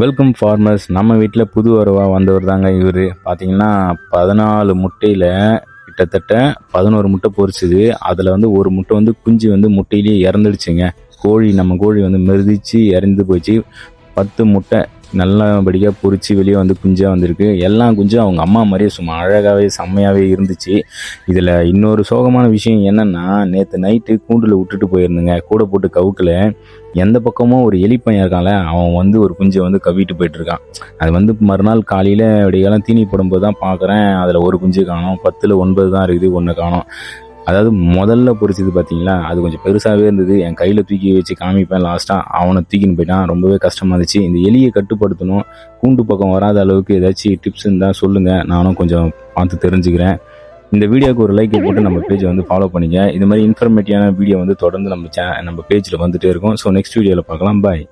Welcome farmers நம்ம வீட்டில் புது வரவா வந்தவர் தாங்க இவர். பார்த்தீங்கன்னா பதினாலு முட்டையில் கிட்டத்தட்ட பதினோரு முட்டை பொரிச்சுது. அதில் வந்து ஒரு முட்டை வந்து குஞ்சு வந்து முட்டையிலேயே இறந்துடுச்சுங்க. கோழி நம்ம கோழி வந்து மெருதிச்சு இறந்து போச்சு. பத்து முட்டை நல்லபடியாக பொறிச்சு வெளியே வந்து குஞ்சாக வந்திருக்கு. எல்லா குஞ்சும் அவங்க அம்மா மாதிரியே சும்மா அழகாகவே செம்மையாகவே இருந்துச்சு. இதில் இன்னொரு சோகமான விஷயம் என்னென்னா நேற்று நைட்டு கூண்டில் விட்டுட்டு போயிருந்தேங்க. கூட போட்டு கவுக்கில். எந்த பக்கமும் ஒரு எலிப்பையன் இருக்கான்ல அவன் வந்து ஒரு குஞ்சை வந்து கவிட்டு போயிட்டுருக்கான். அது வந்து மறுநாள் காலையில் விடியெல்லாம் தீனி போடும்போது தான் பார்க்குறேன் அதில் ஒரு குஞ்சு காணோம். பத்தில் ஒன்பது தான் இருக்குது ஒன்று காணும். அதாவது முதல்ல பொரிச்சது பார்த்தீங்களா அது கொஞ்சம் பெருசாகவே இருந்தது. என் கையில் தூக்கி வச்சு காமிப்பேன் லாஸ்ட்டாக அவனை தூக்கின்னு போயிட்டான். ரொம்பவே கஷ்டமாக இருந்துச்சு. இந்த எலியை கட்டுப்படுத்தணும். கூண்டு பக்கம் வராத அளவுக்கு ஏதாச்சும் டிப்ஸ் இருந்தால் சொல்லுங்கள் நானும் கொஞ்சம் பார்த்து தெரிஞ்சுக்கிறேன். இந்த வீடியோக்கு ஒரு லைக் போட்டு நம்ம பேஜை வந்து ஃபாலோ பண்ணிங்க. இது மாதிரி இன்ஃபர்மேட்டிவான வீடியோ வந்து தொடர்ந்து நம்ம சே நம்ம பேஜில் வந்துகிட்டே இருக்கும். ஸோ நெக்ஸ்ட் வீடியோவில் பார்க்கலாம். பாய்